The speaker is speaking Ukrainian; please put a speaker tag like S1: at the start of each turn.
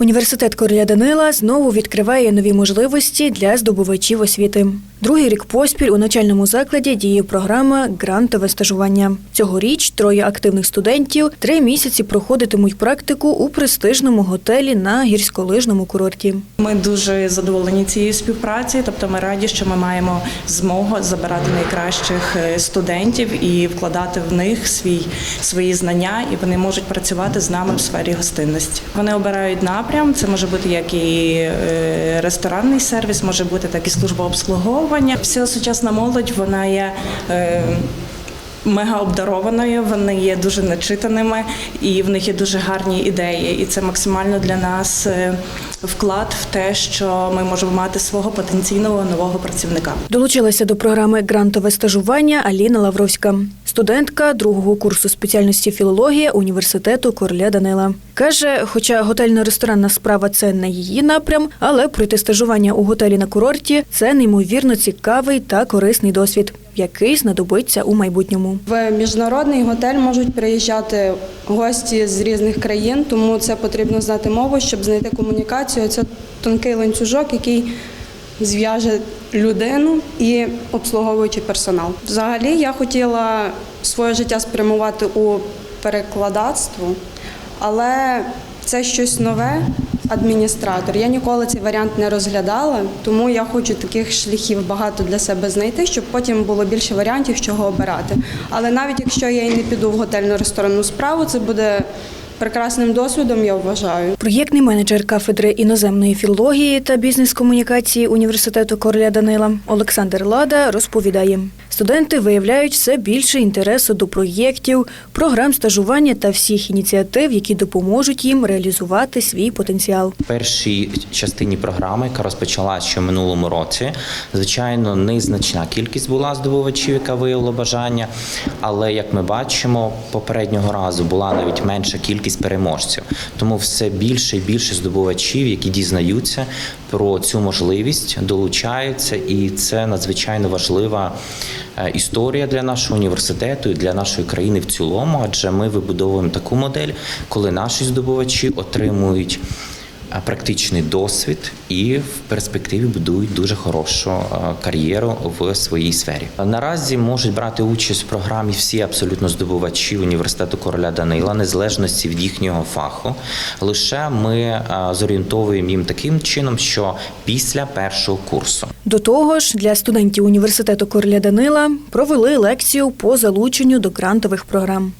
S1: Університет Короля Данила знову відкриває нові можливості для здобувачів освіти. Другий рік поспіль у навчальному закладі діє програма Грантове стажування. Цьогоріч троє активних студентів три місяці проходитимуть практику у престижному готелі на гірськолижному курорті.
S2: Ми дуже задоволені цією співпрацею. Тобто, ми раді, що ми маємо змогу забирати найкращих е, студентів і вкладати в них свій свої знання, і вони можуть працювати з нами в сфері гостинності. Вони обирають напрям. Це може бути як і е, ресторанний сервіс, може бути так і служба обслуговування. Вся сучасна молодь вона є. е, Мега обдарованою, вони є дуже начитаними і в них є дуже гарні ідеї. І це максимально для нас е, вклад в те, що ми можемо мати свого потенційного нового працівника.
S1: Долучилася до програми Грантове стажування Аліна Лавровська, студентка другого курсу спеціальності філологія університету Короля Данила. Каже, хоча готельно-ресторанна справа це не її напрям, але пройти стажування у готелі на курорті це неймовірно цікавий та корисний досвід, який знадобиться у майбутньому.
S3: В міжнародний готель можуть приїжджати гості з різних країн, тому це потрібно знати мову, щоб знайти комунікацію. Це тонкий ланцюжок, який зв'яже людину і обслуговуючий персонал. Взагалі, я хотіла своє життя спрямувати у перекладацтво, але це щось нове. Адміністратор. Я ніколи цей варіант не розглядала, тому я хочу таких шляхів багато для себе знайти, щоб потім було більше варіантів, чого обирати. Але навіть якщо я і не піду в готельно-ресторанну справу, це буде прекрасним досвідом, я вважаю.
S1: Проєктний менеджер кафедри іноземної філології та бізнес-комунікації університету Короля Данила Олександр Лада розповідає: студенти виявляють все більше інтересу до проєктів, програм стажування та всіх ініціатив, які допоможуть їм реалізувати свій потенціал.
S4: Першій частині програми, яка розпочалася ще в минулому році, звичайно, незначна кількість була здобувачів, яка виявила бажання. Але як ми бачимо, попереднього разу була навіть менша кількість переможців. Тому все більше і більше здобувачів, які дізнаються про цю можливість, долучаються, і це надзвичайно важлива історія для нашого університету і для нашої країни в цілому, адже ми вибудовуємо таку модель, коли наші здобувачі отримують е, практичний досвід і в перспективі будують дуже хорошу кар'єру в своїй сфері. Наразі можуть брати участь в програмі всі абсолютно здобувачі університету короля Данила, незалежності від їхнього фаху. Лише ми зорієнтовуємо їм таким чином, що після першого курсу.
S1: До того ж, для студентів університету Короля Данила провели лекцію по залученню до грантових програм.